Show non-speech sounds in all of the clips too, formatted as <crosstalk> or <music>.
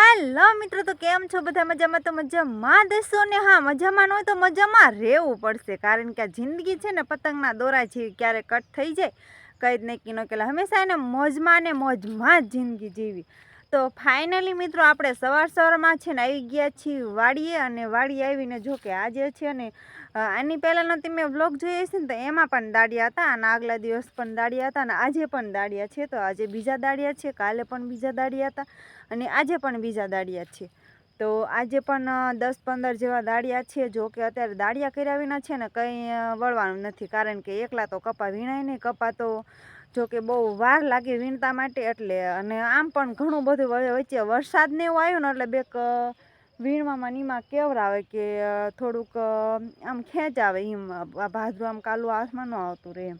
હાલો મિત્રો, તો કેમ છો? બધા મજામાં? તો મજામાં દેશો ને? હા, મજામાં ન હોય તો મજામાં રહેવું પડશે. કારણ કે આ જિંદગી છે ને, પતંગના દોરા જેવી ક્યારે કટ થઈ જાય. કંઈ જ નહીં કિનો કહેલા હંમેશા એને મોજમાં ને મોજમાં જ જિંદગી જીવી. તો ફાઇનલી મિત્રો આપણે સવાર સવારમાં છે ને આવી ગયા છીએ વાડીએ અને વાડીએ આવીને જો કે આજે છે ને આની પહેલાંનો તમે વ્લોગ જોઈએ છે ને તો એમાં પણ દાડિયા હતા અને આગલા દિવસ પણ દાડિયા હતા અને આજે પણ દાડિયા છે. તો આજે બીજા દાડિયા છે, કાલે પણ બીજા દાડિયા હતા અને આજે પણ બીજા દાડિયા છે. તો આજે પણ દસ પંદર જેવા દાડિયા છે. જો કે અત્યારે દાડિયા કર્યા વિના છે ને કંઈ વળવાનું નથી. કારણ કે એકલા તો કપા વીણાય નહીં, કપા તો જો કે બહુ વાર લાગે વીણતા માટે એટલે. અને આમ પણ ઘણું બધું વચ્ચે- વરસાદને એવું આવ્યું ને એટલે બેક વીણવામાં નીમાં કેવરાવે કે થોડુંક આમ ખેંચ આવે એમ ભાદરું, આમ કાલું આસમાન ન આવતું રહે એમ.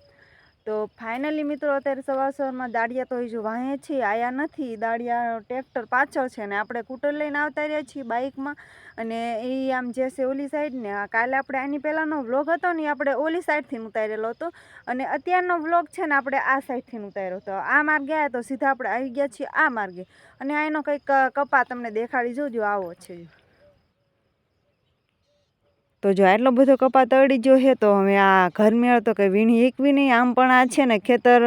તો ફાઇનલી મિત્રો અત્યારે સવાર સવારમાં દાડિયા તો હજુ વાહે છે, આયા નથી. દાળિયા ટ્રેક્ટર પાછળ છે ને આપણે કૂટર લઈને આવતા રહ્યા છીએ બાઇકમાં. અને એ આમ જે છે ઓલી સાઈડ ને કાલે આપણે આની પહેલાંનો વ્લોગ હતો ને આપણે ઓલી સાઈડથી ઉતારેલો હતો. અને અત્યારનો વ્લોગ છે ને આપણે આ સાઈડથી ઉતાર્યો હતો. આ માર્ગે આવ્યા તો સીધા આપણે આવી ગયા છીએ આ માર્ગે. અને આ એનો કંઈક કપા તમને દેખાડી જોજો, આવો છે. તો જો આટલો બધો કપા તળી ગયો છે, તો હવે આ ઘર મેળ તો કંઈ વીણી એકવી નહીં. આમ પણ આ છે ને ખેતર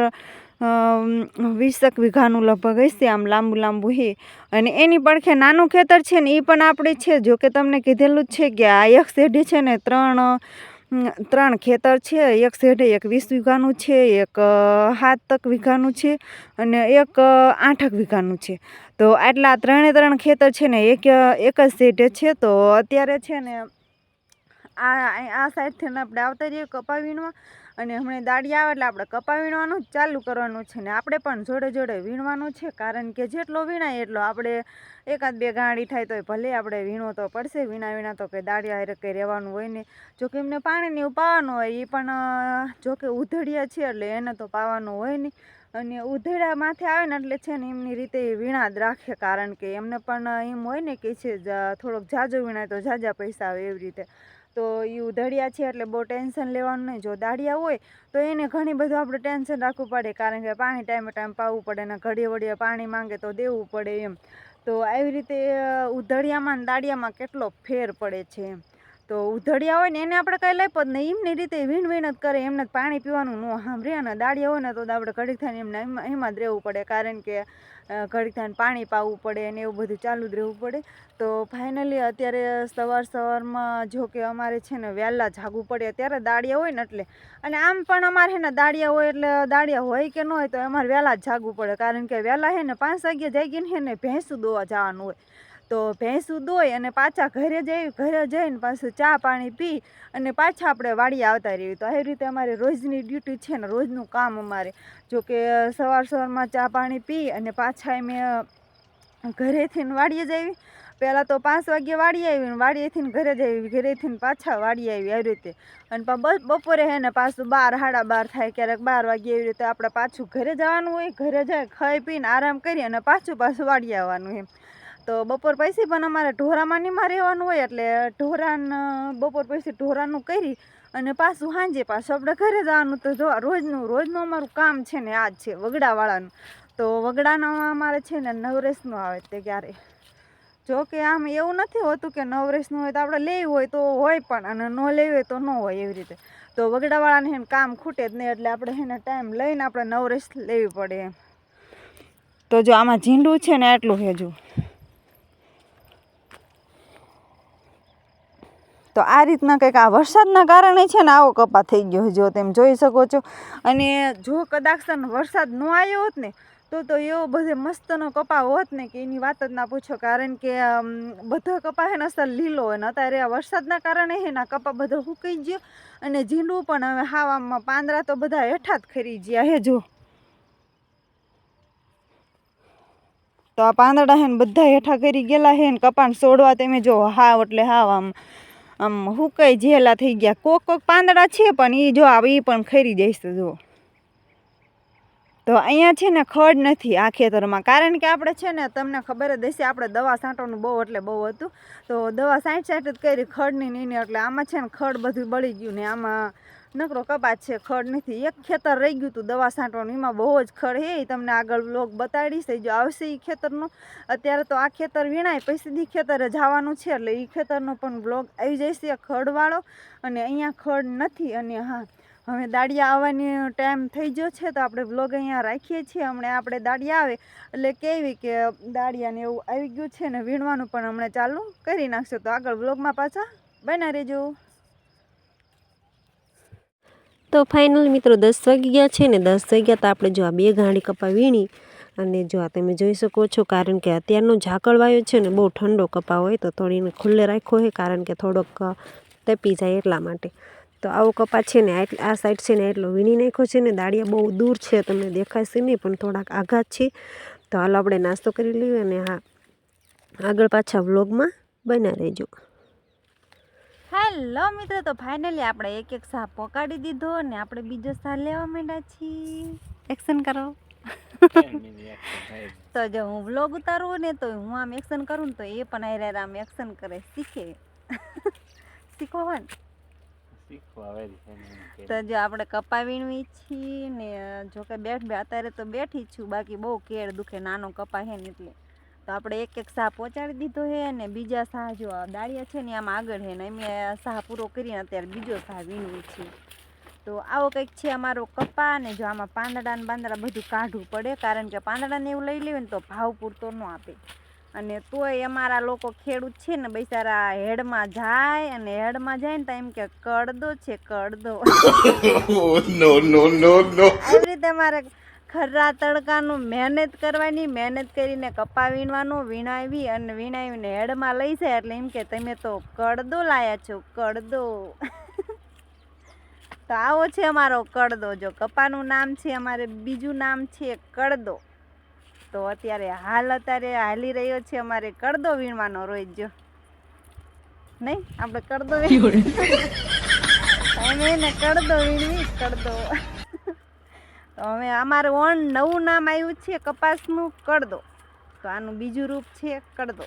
વીસક વીઘાનું લગભગ હશે, આમ લાંબુ લાંબુ હે અને એની પડખે નાનું ખેતર છે ને એ પણ આપણે છે. જો કે તમને કીધેલું જ છે કે આ એક શેઢી છે ને ત્રણ ત્રણ ખેતર છે. એક શેઢે એક વીસ વીઘાનું છે, એક સાત સાતક વીઘાનું છે અને એક આઠક વીઘાનું છે. તો આટલા ત્રણે ત્રણ ખેતર છે ને, એક એક જ શેઢે છે. તો અત્યારે છે ને આ આ સાઈડથી આપણે આવતા રહીએ કપા વીણવા અને હમણાં દાડી આવે એટલે આપણે કપા વીણવાનું જ ચાલુ કરવાનું છે ને આપણે પણ જોડે જોડે વીણવાનું છે કારણ કે જેટલો વીણાય એટલો આપણે એકાદ બે ગાડી થાય તો ભલે આપણે વીણો તો પડશે, વીણા વીણા તો કંઈ દાડિયા હારે કંઈ રહેવાનું હોય ને જો કે એમને પાણીની પાવાનું હોય એ પણ જોકે ઉધડિયા છે એટલે એને તો પાવાનું હોય નહીં. અને ઉધેડા માથે આવે ને એટલે છે ને એમની રીતે વીણા જ રાખે કારણ કે એમને પણ એમ હોય ને કે છે થોડોક જાજો વીણાય તો જાજા પૈસા આવે એવી રીતે. તો એ ઉધડિયા છે એટલે બહુ ટેન્શન લેવાનું નહીં. જો દાડિયા હોય તો એને ઘણી બધું આપણે ટેન્શન રાખવું પડે. કારણ કે પાણી ટાઈમે ટાઈમ પાવું પડે ને ઘડીએ વડીએ પાણી માંગે તો દેવું પડે એમ. તો આવી રીતે ઉધડિયામાં ને દાડિયામાં કેટલો ફેર પડે છે એમ. તો ઉધડિયા હોય ને એને આપણે કાંઈ જ નહીં. એમની રીતે વીણ વીણ જ કરે. એમને પાણી પીવાનું ન સાંભળે અને દાડિયા હોય ને તો આપણે ઘડીક થઈને એમને એમાં જ રહેવું પડે. કારણ કે ઘડીક થાય પાણી પાવું પડે ને એવું બધું ચાલુ જ રહેવું પડે. તો ફાઇનલી અત્યારે સવાર સવારમાં જો કે અમારે છે ને વહેલા જાગવું પડે. અત્યારે દાળિયા હોય ને એટલે. અને આમ પણ અમારે છે ને દાળિયા હોય એટલે દાળિયા હોય કે ન હોય તો અમારે વહેલા જ જાગવું પડે. કારણ કે વહેલા છે ને પાંચ વાગ્યે જાગીને છે ને ભેંસું દોવા જવાનું હોય. તો ભેંસું દોઈ અને પાછા ઘરે જઈ, ઘરે જઈને પાછું ચા પાણી પી અને પાછા આપણે વાડીએ આવતા રહીએ. તો આવી રીતે અમારે રોજની ડ્યુટી છે ને રોજનું કામ અમારે. જો કે સવાર સવારમાં ચા પાણી પી અને પાછા મેં ઘરેથી વાડીએ જઈએ પહેલાં તો પાંચ વાગ્યે વાડી આવી ને વાડીએથી ઘરે જઈ ઘરેથી પાછા વાડી આવી આવી રીતે. અને બસ બપોરે હે ને પાછું બાર, સાડા બાર થાય ક્યારેક બાર વાગ્યે એવી રીતે આપણે પાછું ઘરે જવાનું હોય, ઘરે જાય ખાઈ પીને આરામ કરી અને પાછું પાછું વાડી આવવાનું એમ. તો બપોર પછી પણ અમારે ઢોરામાં નીમાં રહેવાનું હોય એટલે ઢોરાન બપોર પછી ઢોરાનું કરી અને પાછું સાંજે પાછું આપણે ઘરે જવાનું. તો જો રોજનું રોજનું અમારું કામ છે ને આ જ છે, વગડાવાળાનું. તો વગડાનો અમારે છે ને નવરેશનું આવે તે ક્યારે? જો કે આમ એવું નથી હોતું કે નવરેશનું હોય તો આપણે લેવું હોય તો હોય પણ, અને ન લેવું હોય તો ન હોય એવી રીતે. તો વગડાવાળાને એને કામ ખૂટે જ નહીં એટલે આપણે એને ટાઈમ લઈને આપણે નવરેશ લેવી પડે એમ. તો જો આમાં ઝીંડું છે ને એટલું હેજુ. તો આ રીતના કંઈક આ વરસાદના કારણે છે ને આવો કપા થઈ ગયો જો તેમ જોઈ શકો છો. અને જો કદાચ વરસાદ ન આવ્યો હોત ને, તો તો એવો બધે મસ્તનો કપા હોત ને કે એની વાત જ ના પૂછો. કારણ કે બધો કપા હે ને અસર લીલો હોય અત્યારે આ વરસાદના કારણે હે ના કપા બધો સુકાઈ ગયો. અને ઝીંડું પણ હવે હાવામાં પાંદડા તો બધા હેઠા જ ખરી ગયા હે જો. તો આ પાંદડા હે ને બધા હેઠા કરી ગયેલા હે ને કપાને છોડવા તમે જો હાવ એટલે હાવ આમ આમ હુકાઈ જેલા થઈ ગયા. કોક કોક પાંદડા છે પણ એ જો આવે એ પણ ખરી જઈશ જો તો અહીંયા છે ને ખડ નથી આ ખેતરમાં. કારણ કે આપણે છે ને, તમને ખબર જ હશે, આપણે દવા છાંટવાનું બહુ એટલે બહુ હતું. તો દવા સાઠ સાઠ જ કરી ખડની નહીં એટલે આમાં છે ને ખડ બધું બળી ગયું ને આમાં નકરો કપાત છે, ખડ નથી. એક ખેતર રહી ગયું હતું દવા છાંટવાનું. એમાં બહુ જ ખડ હે તમને આગળ વ્લોગ બતાડીશ એ જો આવશે એ ખેતરનો, અત્યારે તો આ ખેતર વીણાય પછીથી ખેતરે જવાનું છે, એટલે એ ખેતરનો પણ વ્લોગ આવી જશે ખડવાળો. અને અહીંયા ખડ નથી, અને હા, હવે દાડિયા આવવાની ટાઈમ થઈ ગયો છે, તો આપણે વ્લોગ અહીંયા રાખીએ છીએ. હમણાં આપણે દાડિયા આવે, એટલે કેવી કે દાડિયાને એવું આવી ગયું છે ને વીણવાનું પણ હમણાં ચાલુ કરી નાખશે. તો આગળ વ્લોગમાં પાછા બના રહેજો. તો ફાઇનલ મિત્રો દસ વાગી ગયા છે ને દસ વાગ્યા તો આપણે જો આ બે ગાંડી કપા વીણી અને જો આ તમે જોઈ શકો છો કારણ કે અત્યારનો ઝાકળવાયો છે ને બહુ ઠંડો કપા હોય તો થોડીને ખુલ્લે રાખ્યો હોય કારણ કે થોડોક તપી જાય એટલા માટે. તો આવો કપા છે ને આ સાઈડ છે ને એટલો વીણી નાખ્યો છે ને દાળિયા બહુ દૂર છે તમને દેખાશે નહીં પણ થોડાક આઘાત છે. તો હાલો આપણે નાસ્તો કરી લઈએ અને હા, આગળ પાછા વ્લોગમાં બના રહેજો. હેલો મિત્રો તો ફાઇનલી આપણે એક એક સાહ પકાડી દીધો અને આપણે બીજો સાહ લેવા માંડ્યા છીએ. એક્શન કરો. તો જો હું વ્લોગ ઉતારું ને તો હું આમ એક્શન કરું ને તો એ પણ આરે આમ એક્શન કરે. શીખે. શીખો હોય તો જો આપણે કપા વીણવી છીએ ને જો કે બેઠ અત્યારે તો બેઠી છું બાકી બહુ કેળ દુખે નાનો કપા હે ને એટલે. તો આપણે એક એક સાહ પહોંચાડી દીધો છે અને બીજા સાહ જો દાળિયા છે ને આમાં આગળ છે ને અમે સાહ પૂરો કરીને અત્યારે બીજો સાહ વીણવી છીએ તો આવો કંઈક છે અમારો કપા અને જો આમાં પાંદડા ને બાંદડા બધું કાઢવું પડે કારણ કે પાંદડાને એવું લઈ લેવું ને તો ભાવ પૂરતો ન આપે. અને તોય અમારા લોકો ખેડૂત છે ને બિચારા હેડમાં જાય અને હેડમાં જાય ને તો એમ કે કડદો છે કડદો. <laughs> Oh આવી રીતે અમારે ખરા તડકાનું મહેનત કરવાની મહેનત કરીને કપા વીણવાનું વીણાવી અને વીણાવીને હેડમાં લઈ જાય એટલે એમ કે તમે તો કડદો લાયા છો કડદો. <laughs> તો આવો છે અમારો કડદો. જો કપાનું નામ છે અમારે બીજું નામ છે કડદો. તો અત્યારે હાલ અત્યારે હાલી રહ્યો છે અમારે કડદો વીણવાનો રોજ. જો. નહીં? આપણે કડદો વીણ- <laughs> એને કડદો વીણવી કડદો. તો હવે અમારું ઓન નવું નામ આવ્યું છે, કપાસનું કડદો. તો આનું બીજું રૂપ છે કડદો.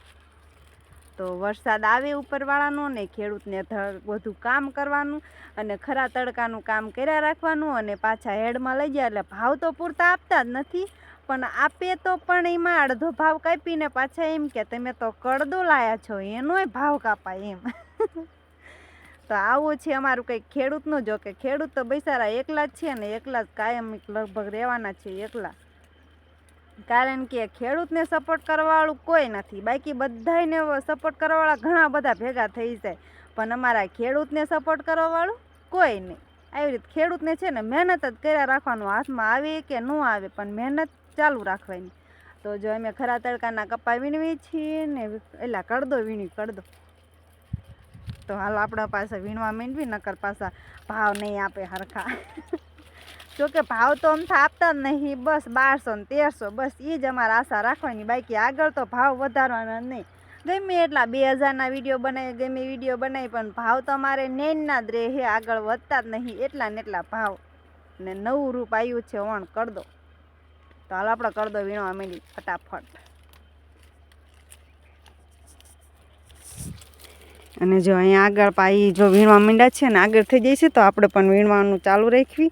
તો વરસાદ આવે ઉપરવાળાનો ને ખેડૂતને બધું કામ કરવાનું અને ખરા તડકાનું કામ કર્યા રાખવાનું અને પાછા હેડમાં લઈ જાય. એટલે ભાવ તો પૂરતા આપતા જ નથી, પણ આપે તો પણ એમાં અડધો ભાવ કાપીને પાછા એમ કે, તમે તો કડદો લાયા છો, એનોય ભાવ કાપાય એમ. તો આવું છે અમારું કંઈક ખેડૂતનું જો કે ખેડૂત તો બૈસારા એકલા જ છે ને એકલા જ કાયમ લગભગ રહેવાના છે એકલા. કારણ કે ખેડૂતને સપોર્ટ કરવાવાળું કોઈ નથી. બાકી બધાયને સપોર્ટ કરવાવાળા ઘણા બધા ભેગા થઈ જાય. પણ અમારા ખેડૂતને સપોર્ટ કરવાવાળું કોઈ નહીં. આવી રીતે ખેડૂતને છે ને મહેનત જ કર્યા રાખવાનું હાથમાં આવે કે ન આવે પણ મહેનત ચાલુ રાખવાની. તો જો અમે ખરા તડકાના કપા વીણવી છીએ ને એલા કડદો વીણી કડદો તો હાલ આપણા પાસે વીણવા માંડવી, નકર પાછા ભાવ નહીં આપે હરખા. જોકે ભાવ તો અમથા આપતા જ નહીં, બસ બારસો ને તેરસો, બસ એ જ અમારે આશા રાખવાની. બાકી આગળ તો ભાવ વધારવાના નહીં. ગમે એટલા બે હજારના વીડિયો બનાવી ગમે વીડિયો બનાવી પણ ભાવ તો અમારે નેનના જ રહે. આગળ વધતા જ નહીં, એટલા ને એટલા ભાવ. ને નવું રૂપ આવ્યું છે, ઓણ કરદો. તો હાલ આપણે કરદો વીણવા માંડી, ફટાફટ. અને જો અહીંયા આગળ પાઈ જો વીણવા મીંડા છે ને આગળ થઈ જાય છે, તો આપણે પણ વીણવાનું ચાલુ રાખવી.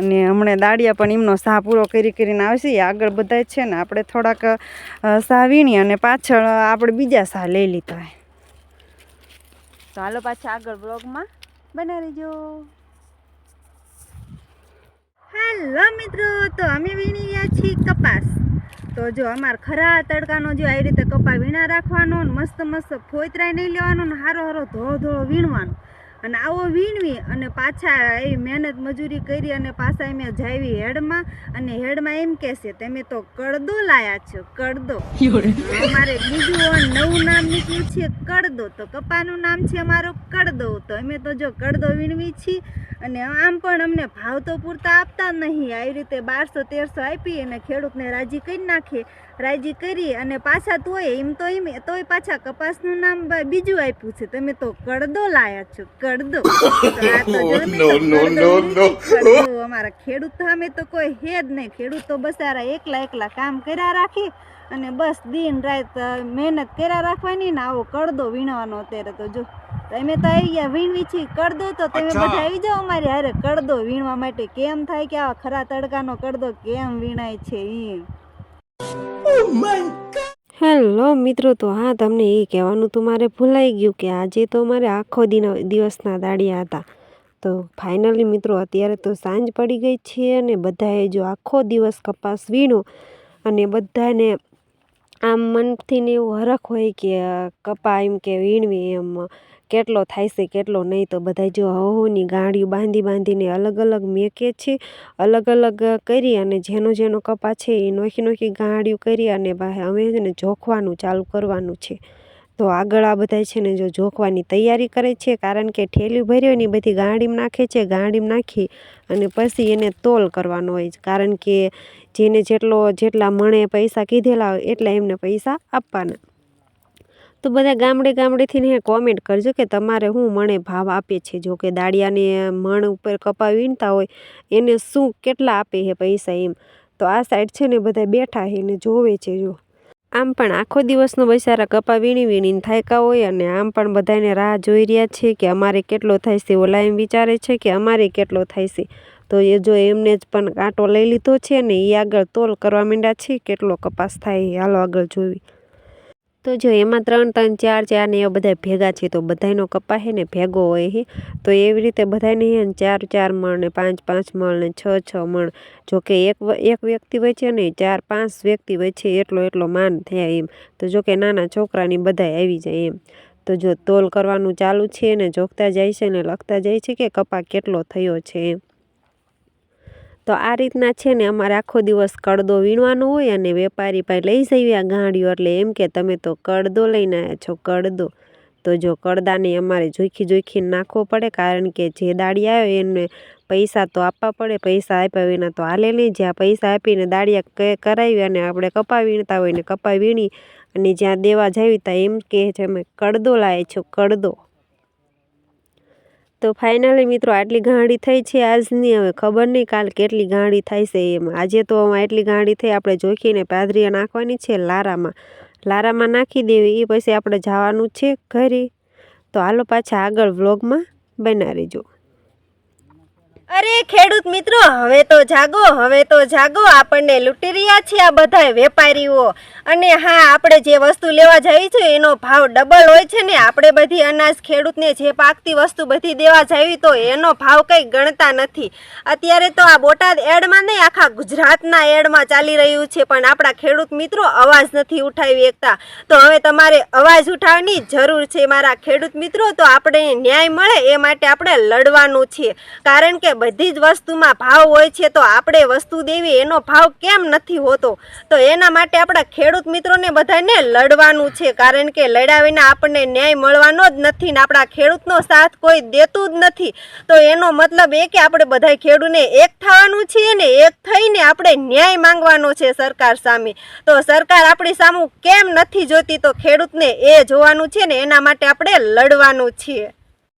અને હમણાં દાળિયા પણ એમનો સાહ પૂરો કરી કરીને આવશે એ આગળ બધા છે ને આપણે થોડાક સાહ વીણી અને પાછળ આપણે બીજા સાહ લઈ લીધા હોય તો હાલો પાછા આગળ બ્લોગમાં બના રહેજો હેલો મિત્રો, તો અમે વીણી રહ્યા છીએ કપાસ. તો જો અમારે ખરા તડકાનો જો આવી રીતે કપા વીણા રાખવાનો મસ્ત મસ્ત ફોતરાય નહીં લેવાનો ને હારો હારો ધોળો ધોળો વીણવાનો. અને આવો વીણવી અને પાછા એવી મહેનત મજૂરી કરી અને પાછા એમ જાવી હેડમાં. અને હેડમાં એમ કહેશે તમે તો કડદો લાયા છો, કડદો. અમારે બીજું નવું નામ નીકળ્યું છે કડદો. તો કપાનું નામ છે અમારો કડદો. તો અમે તો જો કડદો વીણવી છીએ અને આમ પણ અમને ભાવ તો પૂરતા આપતા નહીં. આવી રીતે બારસો, તેરસો આપી અને ખેડૂતને રાજી કરી નાખે, રાજી કરી અને પાછા તોય એમ તો એમ, તોય પાછા કપાસનું નામ બીજું આપ્યું છે. તમે તો કડદો લાયા છો, કડદો. છીએ, કડદો. <laughs> અમારા ખેડૂત સામે તો કોઈ હે જ નહીં. ખેડૂત તો બસારા એકલા એકલા કામ કર્યા રાખે અને બસ દિન રાત મહેનત કર્યા રાખવાની ને આવો કડદો વીણવાનો અત્યારે તો જો. તમે તો આવી ગયા વીણવી છી કડદો તો તમે. બધા આવી જાઓ અમારી હારે. કડદો વીણવા માટે કેમ થાય કે આવા ખરા તડકાનો કડદો કેમ વીણાય છે ઈ? હેલો મિત્રો, તો હા, તમને એ કહેવાનું તો મારે ભૂલાઈ ગયું કે આજે તો મારે આખો દિન દિવસના દાડિયા હતા. તો ફાઇનલી મિત્રો, અત્યારે તો સાંજ પડી ગઈ છે અને બધાએ જો આખો દિવસ કપાસ વીણો અને બધાને આમ મનથી ને એવું હરખ હોય કે કપા એમ કે વીણવી એમ. કેટલો થાય છે, કેટલો નહીં, તો બધા જો હહુની ગાડીઓ બાંધી બાંધીને અલગ અલગ મેકે છે, અલગ અલગ કરી અને જેનો જેનો કપા છે એ નોખી નોખી ગાંડિયું કરી અને અમે છે ને જોખવાનું ચાલુ કરવાનું છે. તો આગળ આ બધા છે ને જો જોખવાની તૈયારી કરે છે, કારણ કે ઠેલી ભર્યો ને બધી ગાડીમાં નાખે છે ગાડીમાં નાખી અને પછી એને તોલ કરવાનો હોય છે, કારણ કે જેને જેટલો જેટલા મણે પૈસા કીધેલા હોય એટલા એમને પૈસા આપવાના. તો બધા ગામડે ગામડેથી ને કોમેન્ટ કરજો કે તમારે શું મણે ભાવ આપે છે જો કે દાળિયાને મણ ઉપર કપા વીણતા હોય, એને શું કેટલા આપે છે પૈસા એમ. તો આ સાઈડ છે ને બધા બેઠા છે ને જોવે છે જો. આમ પણ આખો દિવસનો બિચારા કપા વીણી વીણીને થાયકા હોય અને આમ પણ બધાને રાહ જોઈ રહ્યા છે કે અમારે કેટલો થાય છે ઓલા એમ વિચારે છે કે અમારે કેટલો થાય છે. તો એ જો એમને જ પણ કાંટો લઈ લીધો છે ને એ આગળ તોલ કરવા માંડ્યા છે કેટલો કપાસ થાય હાલો આગળ જોવી. તો જો એમાં ત્રણ ત્રણ, ચાર ચાર ને એવા બધા ભેગા છે, તો બધાયનો કપા છે ને ભેગો હોય છે તો એવી રીતે બધાને હે ને ચાર ચાર મણ ને પાંચ પાંચ મણ ને છ છ મણ. જોકે એક એક વ્યક્તિ હોય છે ને ચાર, પાંચ વ્યક્તિ હોય છે, એટલો એટલો માન થયા એમ. તો જોકે નાના છોકરાની બધાય આવી જાય એમ. તો જો તોલ કરવાનું ચાલુ છે ને જોખતા જાય છે ને, લખતા જાય છે કે કપા કેટલો થયો છે એમ. તો આ રીતના છે ને અમારે આખો દિવસ કડદો વીણવાનો હોય અને વેપારી પાસે લઈ જઈએ આ ગાંડિયો. એટલે એમ કે તમે તો કડદો લઈને આવ્યા છો, કડદો. તો જો કડદાને અમારે જોઈખી જોઈખીને નાખવો પડે, કારણ કે જે દાડી આવ્યો એને પૈસા તો આપવા પડે, પૈસા આપ્યા વિના તો હાલે નહીં. જ્યાં પૈસા આપીને દાડિયા કરાવી અને આપણે કપા વીણતા હોય ને કપા વીણી અને જ્યાં દેવા જાવી ત્યાં એમ કહે છે અમે, કડદો લાવે છો, કડદો. તો ફાઇનલી મિત્રો આટલી ગાંડી થઈ છે આજની. હવે ખબર નહીં કાલ કેટલી ગાંડી થાય છે એમ. આજે તો એટલી ગાંડી થઈ આપણે જોખીને પાદરીએ નાખવાની છે લારામાં. લારામાં નાખી દેવી એ પછી આપણે જવાનું છે ઘરે. તો હાલો પાછા આગળ વ્લોગમાં બના રહેજો અરે ખેડૂત મિત્રો, હવે તો જાગો, હવે તો જાગો. આપણને લૂંટી રહ્યા છે આ બધા વેપારીઓ. અને હા, આપણે જે વસ્તુ લેવા જઈ છે એનો ભાવ ડબલ હોય છે ને, આપણે બધી અનાજ ખેડૂતને જે પાકતી વસ્તુ બધી દેવા જવી તો એનો ભાવ કંઈ ગણતા નથી. અત્યારે તો આ બોટાદ એડમાં નહીં, આખા ગુજરાતના એડમાં ચાલી રહ્યું છે, પણ આપણા ખેડૂત મિત્રો અવાજ નથી ઉઠાવી શકતા તો હવે તમારે અવાજ ઉઠાવવાની જરૂર છે, મારા ખેડૂત મિત્રો. તો આપણે ન્યાય મળે, એ માટે આપણે લડવાનું છે કારણ કે બધી જ વસ્તુમાં ભાવ હોય છે, તો આપણે વસ્તુ દેવી એનો ભાવ કેમ નથી હોતો? તો એના માટે આપણા ખેડૂત મિત્રોને બધાને લડવાનું છે, કારણ કે લડાવીને આપણને ન્યાય મળવાનો જ નથી ને આપણા ખેડૂતનો સાથ કોઈ દેતું જ નથી. તો એનો મતલબ એ કે આપણે બધા ખેડૂતને એક થવાનું છે ને એક થઈને આપણે ન્યાય માંગવાનો છે સરકાર સામે. તો સરકાર આપણી સામું કેમ નથી જોતી, તો ખેડૂતને એ જોવાનું છે ને એના માટે આપણે લડવાનું છીએ.